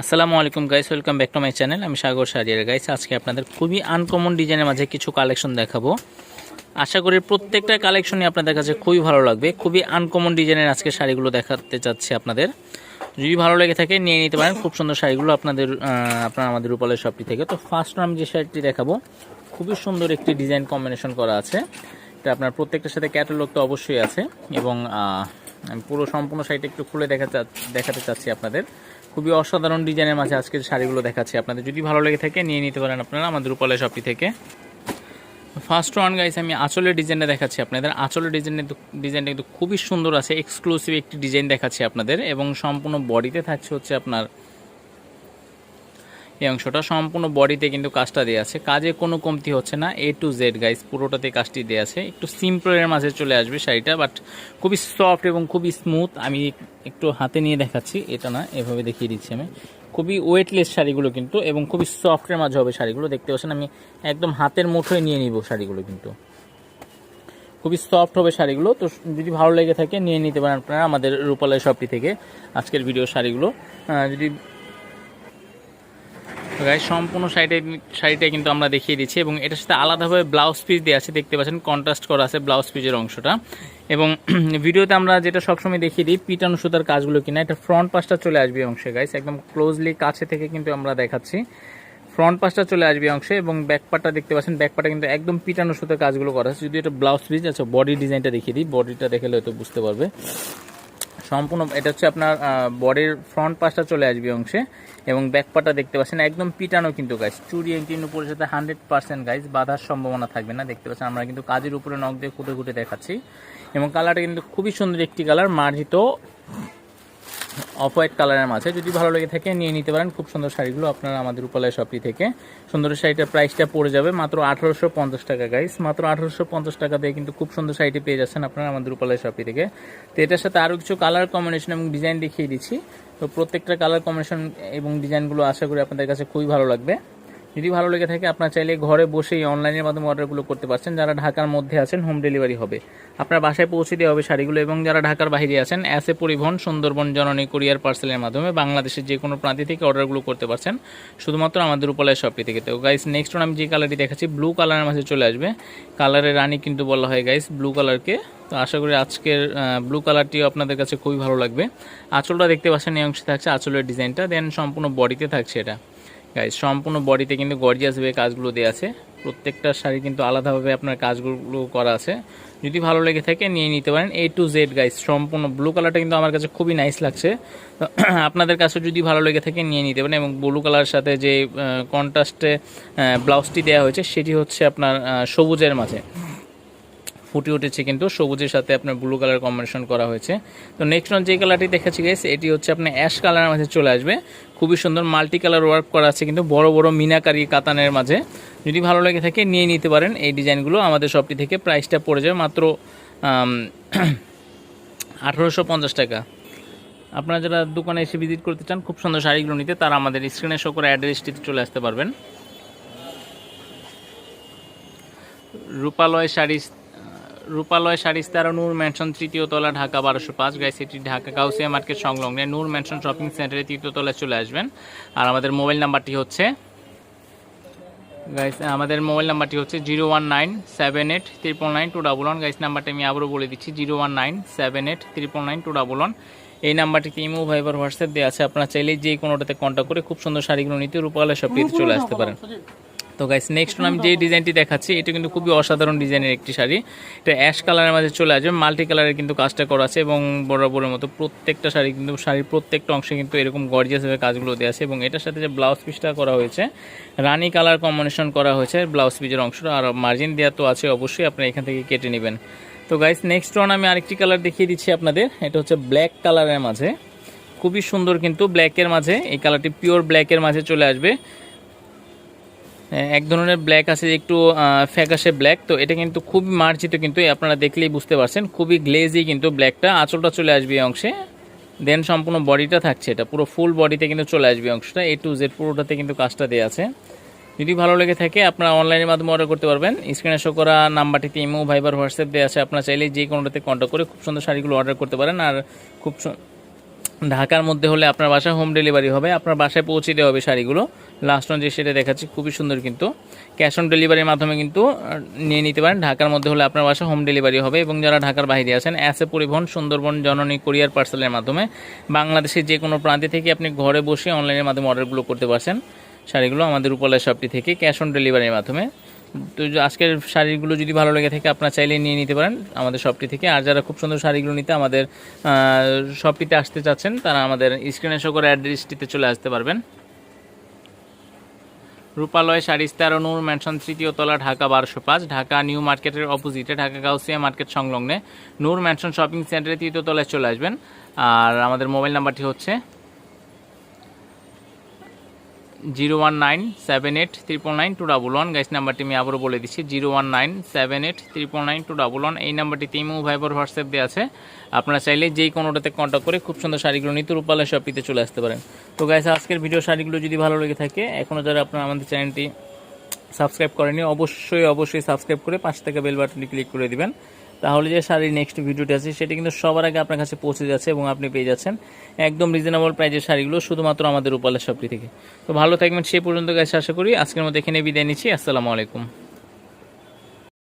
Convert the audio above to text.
আসসালামু আলাইকুম guys welcome back to my channel আমি সাগর সারিয়ার। গাইস আজকে আপনাদের খুবই আনকমন ডিজাইনের মাঝে কিছু কালেকশন দেখাবো। আশা করি প্রত্যেকটা কালেকশনই আপনাদের কাছে খুবই ভালো লাগবে। খুবই আনকমন ডিজাইনের আজকে শাড়িগুলো দেখাতে চাচ্ছি আপনাদের। যদি ভালো লেগে থাকে, নিয়ে নিতে পারেন। খুব সুন্দর শাড়িগুলো আপনাদের আপনার আমাদের রূপালের শপটি থেকে। তো ফার্স্ট আমি যে শাড়িটি দেখাবো, খুবই সুন্দর একটি ডিজাইন কম্বিনেশন করা আছে। এটা আপনার প্রত্যেকটার সাথে ক্যাটালগ তো অবশ্যই আছে। এবং আমি পুরো সম্পূর্ণ শাড়িটা একটু খুলে দেখা দেখাতে চাচ্ছি আপনাদের। খুবই অসাধারণ ডিজাইনের মাঝে আজকের শাড়িগুলো দেখাচ্ছি আপনাদের। যদি ভালো লেগে থাকে, নিয়ে নিতে পারেন আপনারা আমাদের রূপালয় শপটি থেকে। ফার্স্ট ওয়ান গাইস আমি আঁচলের ডিজাইনটা দেখাচ্ছি আপনাদের। আঁচলের ডিজাইনের ডিজাইনটা কিন্তু খুবই সুন্দর আছে। এক্সক্লুসিভ একটি ডিজাইন দেখাচ্ছি আপনাদের এবং সম্পূর্ণ বডিতে থাকছে হচ্ছে আপনার এই অংশটা সম্পূর্ণ বডিতে কিন্তু কাজটা দেওয়া আছে। কাজে কোনো কমতি হচ্ছে না এ টু জেড গাইস পুরোটাতে কাজটি দেওয়া আছে। একটু সিম্পলের মাঝে চলে আসবে শাড়িটা বাট খুবই সফট এবং খুবই স্মুথ আমি একটু হাতে নিয়ে দেখাচ্ছি, এটা না, এভাবে দেখিয়ে দিচ্ছি আমি। খুবই ওয়েটলেস শাড়িগুলো কিন্তু, এবং খুবই সফটের মাঝে হবে শাড়িগুলো। দেখতে পাচ্ছেন, আমি একদম হাতের মুঠোয় নিয়ে নিব শাড়িগুলো কিন্তু। খুবই সফট হবে শাড়িগুলো, তো যদি ভালো লেগে থাকে, নিয়ে নিতে পারেন আপনারা আমাদের রূপালয় শপটি থেকে আজকের ভিডিও শাড়িগুলো। যদি গাইস সম্পূর্ণ শাড়িটা শাড়িটা কিন্তু আমরা দেখিয়ে দিচ্ছি এবং এটার সাথে আলাদাভাবে ব্লাউজ পিস দেওয়া আছে, দেখতে পাচ্ছেন কন্ট্রাস্ট করা আছে ব্লাউজ পিসের অংশটা। এবং ভিডিওতে আমরা যেটা সবসময় দেখিয়ে দিই পিটানো সুতার কাজগুলো কিনা, এটা ফ্রন্ট পাশটা চলে আসবে অংশে গাইস একদম ক্লোজলি কাছে থেকে কিন্তু আমরা দেখাচ্ছি। ফ্রন্ট পাশটা চলে আসবে অংশে এবং ব্যাক পার্টটা দেখতে পাচ্ছেন ব্যাক পার্টটা কিন্তু একদম পিটানো সুতার কাজগুলো করা আছে। যদি এটা ব্লাউজ পিস আছে বডি ডিজাইনটা দেখিয়ে দিই বডিটা দেখলে হয়তো বুঝতে পারবে। সম্পূর্ণ, এটা হচ্ছে আপনার বডির ফ্রন্ট পাশটা চলে আসবে অংশে এবং ব্যাক পাটা দেখতে পাচ্ছেন, একদম পিটানো কিন্তু গাইস চুরি এন্টিন উপরের সাথে হান্ড্রেড পার্সেন্ট গাইস বাধার সম্ভাবনা থাকবে না, দেখতে পাচ্ছেন, আমরা কিন্তু কাজের উপরে নখ দিয়ে খুঁটে খুঁটে দেখাচ্ছি। এবং কালারটা কিন্তু খুবই সুন্দর একটি কালার মার্জিত অফ হোয়াইট কালারের মাঝে। যদি ভালো লেগে থাকে, নিয়ে নিতে পারেন। খুব সুন্দর শাড়িগুলো আপনারা আমাদের উপালয় শপটি থেকে। সুন্দর শাড়িটার প্রাইসটা পড়ে যাবে মাত্র আঠারোশো পঞ্চাশ টাকা গাইস মাত্র আঠারোশো পঞ্চাশ টাকা দিয়ে কিন্তু খুব সুন্দর শাড়িটি পেয়ে যাচ্ছেন আপনারা আমাদের উপালয় শপটি থেকে। তো এটার সাথে আরও কিছু কালার কম্বিনেশন এবং ডিজাইন দেখিয়ে দিচ্ছি। তো প্রত্যেকটা কালার কম্বিনেশন এবং ডিজাইনগুলো আশা করি আপনাদের কাছে খুবই ভালো লাগবে। যদি ভালো লেগে থাকে, আপনারা চাইলে ঘরে বসেই অনলাইনের মাধ্যমে অর্ডারগুলো করতে পারছেন। যারা ঢাকার মধ্যে আছেন, হোম ডেলিভারি হবে। আপনার বাসায় পৌঁছে দেওয়া হবে শাড়িগুলো এবং যারা ঢাকার বাইরে আছেন অ্যাসে পরিবহন সুন্দরবন জননী কুরিয়ার পার্সেলের মাধ্যমে বাংলাদেশের যে কোনো প্রান্তি থেকে অর্ডারগুলো করতে পারছেন। শুধুমাত্র আমাদের উপলয় শপটি থেকে। তো গাইস নেক্সট আমি যে কালারটি দেখাচ্ছি ব্লু কালারের মাঝে চলে আসবে। কালারের রানী কিন্তু বলা হয় গাইস ব্লু কালারকে তো আশা করি আজকের ব্লু কালারটিও আপনাদের কাছে খুবই ভালো লাগবে। আঁচলটা দেখতে পাচ্ছেন, এই অংশে থাকছে আঁচলের ডিজাইনটা দেন সম্পূর্ণ বডিতে থাকছে এটা। গাইজ সম্পূর্ণ বডিতে কিন্তু গর্জিয়াস ভাবে কাজগুলো দেওয়া আছে। প্রত্যেকটা শাড়ি কিন্তু আলাদাভাবে আপনার কাজগুলো করা আছে। যদি ভালো লেগে থাকে, নিয়ে নিতে পারেন এ টু জেড গাইজ সম্পূর্ণ ব্লু কালারটা কিন্তু আমার কাছে খুবই নাইস লাগছে। আপনাদের কাছে যদি ভালো লেগে থাকে, নিয়ে নিতে পারেন এবং ব্লু কালারের সাথে যে কন্ট্রাস্টে ব্লাউজটি দেওয়া হয়েছে, সেটি হচ্ছে আপনার সবুজের মাঝে। ফুটে উঠেছে কিন্তু, সবুজের সাথে আপনার ব্লু কালার কম্বিনেশন করা হয়েছে। তো নেক্সট যে কালারটি দেখাচ্ছি গাইস এটি হচ্ছে আপনার অ্যাশ কালারের মাঝে চলে আসবে। খুবই সুন্দর মাল্টি কালার ওয়ার্ক করা আছে কিন্তু, বড় বড় মিনাকারি কাতানের মাঝে। যদি ভালো লেগে থাকে, নিয়ে নিতে পারেন। এই ডিজাইনগুলো আমাদের শপটি থেকে প্রাইসটা পড়ে যাবে মাত্র আঠারোশো টাকা। আপনারা যারা দোকানে এসে ভিজিট করতে চান, খুব সুন্দর শাড়িগুলো নিতে, তারা আমাদের স্ক্রিনে শো করে অ্যাড্রেসটিতে চলে আসতে পারবেন। রূপালয় শাড়ি রূপালয় শাড়ি তেরো নূর ম্যানশন তৃতীয় তলা, ঢাকা বারোশো পাঁচ গাইস এটি ঢাকা কাউসিয়া মার্কেট সংলগ্নে নূর ম্যানশন শপিং সেন্টারে তৃতীয় তলায় চলে আসবেন। আর আমাদের মোবাইল নাম্বারটি হচ্ছে, গাইস, আমাদের মোবাইল নাম্বারটি হচ্ছে zero one nine seven eight triple nine two double one. Guys, নাম্বারটা আমি আবারও বলে দিচ্ছি, zero one nine seven eight triple nine two double one. এই নাম্বারটিতে ইমো, ভাইবার, হোয়াটসঅ্যাপ দেওয়া আছে। আপনারা চাইলে যে কোনোটাতে কন্ট্যাক্ট করে খুব সুন্দর শাড়িগুলো নিতে রূপালয় শপটিতে চলে আসতে পারেন। তো গাইস নেক্সট আমি যে ডিজাইনটি দেখাচ্ছি, এটা কিন্তু খুবই অসাধারণ ডিজাইনের একটি শাড়ি। এটা অ্যাশ কালারের মাঝে চলে আসবে মাল্টি কালারের কিন্তু কাজটা করা আছে এবং বরাবরের মতো প্রত্যেকটা শাড়ি কিন্তু, শাড়ির প্রত্যেকটা অংশে কিন্তু এরকম গর্জিয়াসভাবে কাজগুলো দেওয়া আছে এবং এটার সাথে যে ব্লাউজ পিসটা করা হয়েছে, রানি কালার কম্বিনেশন করা হয়েছে ব্লাউজ পিসের অংশটা, আর মার্জিন দেওয়া তো আছে অবশ্যই আপনি এখান থেকে কেটে নেবেন। তো গাইস নেক্সট ওয়ান আমি আরেকটি কালার দেখিয়ে দিচ্ছি আপনাদের, এটা হচ্ছে ব্ল্যাক কালারের মাঝে। খুবই সুন্দর কিন্তু ব্ল্যাকের মাঝে, এই কালারটি পিওর ব্ল্যাকের মাঝে চলে আসবে। এক ধরনের ব্ল্যাক আছে, একটু ফ্যাকাশে ব্ল্যাক তো এটা কিন্তু খুবই মার্জিত কিন্তু আপনারা দেখলেই বুঝতে পারছেন, খুবই গ্লেজি কিন্তু ব্ল্যাকটা আঁচলটা চলে আসবে এই অংশে দেন সম্পূর্ণ বডিটা থাকছে এটা, পুরো ফুল বডিতে কিন্তু চলে আসবে অংশটা এ টু জেড পুরোটাতে কিন্তু কাজটা দেওয়া আছে। যদি ভালো লেগে থাকে, আপনারা অনলাইনের মাধ্যমে অর্ডার করতে পারবেন স্ক্রিনে শো করা নাম্বারটিতে ইমো ভাইবার হোয়াটসঅ্যাপ দেওয়া আছে, আপনারা চাইলে যে কোনোটাতে কন্ট্যাক্ট করে খুব সুন্দর শাড়িগুলো অর্ডার করতে পারেন, আর খুব ঢাকার মধ্যে হলে আপনার বাসায় হোম ডেলিভারি হবে, আপনার বাসায় পৌঁছে দেওয়া হবে শাড়িগুলো। লাস্ট যে সেটা দেখাচ্ছি, খুবই সুন্দর কিন্তু। ক্যাশ অন ডেলিভারির মাধ্যমে কিন্তু নিয়ে নিতে পারেন। ঢাকার মধ্যে হলে আপনার বাসায় হোম ডেলিভারি হবে এবং যারা ঢাকার বাইরে আছেন অ্যাসে পরিবহন, সুন্দরবন, জননী কোরিয়ার পার্সেলের মাধ্যমে বাংলাদেশের যে কোনো প্রান্তে থেকে আপনি ঘরে বসে অনলাইনের মাধ্যমে অর্ডারগুলো করতে পারছেন। শাড়িগুলো আমাদের উপলা শপটি থেকে ক্যাশ অন ডেলিভারির মাধ্যমে। তো আজকের শাড়িগুলো যদি ভালো লেগে থাকে, আপনারা চাইলে নিয়ে নিতে পারেন আমাদের শপটি থেকে। আর যারা খুব সুন্দর শাড়িগুলো নিতে আমাদের শপটিতে আসতে চাচ্ছেন, তারা আমাদের স্ক্রিনে শো করে অ্যাড্রেসটিতে চলে আসতে পারবেন। রূপালয় শাড়িস তেরো নূর ম্যানশন তৃতীয় তলা, ঢাকা বারোশো পাঁচ, ঢাকা নিউ মার্কেটের অপোজিটে ঢাকা গাউসিয়া মার্কেট সংলগ্নে। নূর ম্যানশন শপিং সেন্টারে তৃতীয় তলায় চলে আসবেন। আর আমাদের মোবাইল নাম্বারটি হচ্ছে zero one nine seven eight triple nine two double one guys নাম্বারটি আমি আবারও বলে দিচ্ছি zero one nine seven eight triple nine two double one এই নাম্বারটিতে ইমো ভাইবার হোয়াটসঅ্যাপ দেওয়া আছে। আপনারা চাইলে যেই কোনোটাতে কন্ট্যাক্ট করে খুব সুন্দর শাড়িগুলো নিতে রূপালের শপিতে চলে আসতে পারেন। তো গাইস আজকের ভিডিও শাড়িগুলো যদি ভালো লেগে থাকে এখনও যারা আপনারা আমাদের চ্যানেলটি সাবস্ক্রাইব করেনি অবশ্যই অবশ্যই সাবস্ক্রাইব করে পাঁচ টাকা বেল বাটনটি ক্লিক করে দিবেন। তাহলে যে শাড়ির নেক্সট ভিডিওটি আছে, সেটি কিন্তু সবার আগে আপনার কাছে পৌঁছে যাচ্ছে এবং আপনি পেয়ে যাচ্ছেন একদম রিজনেবল প্রাইজের শাড়িগুলো, শুধুমাত্র আমাদের রূপালের সবটি থেকে। তো ভালো থাকবেন, সে পর্যন্ত গাছ আশা করি আজকের মতো এখানে বিদায় নিচ্ছি। আসসালামু আলাইকুম।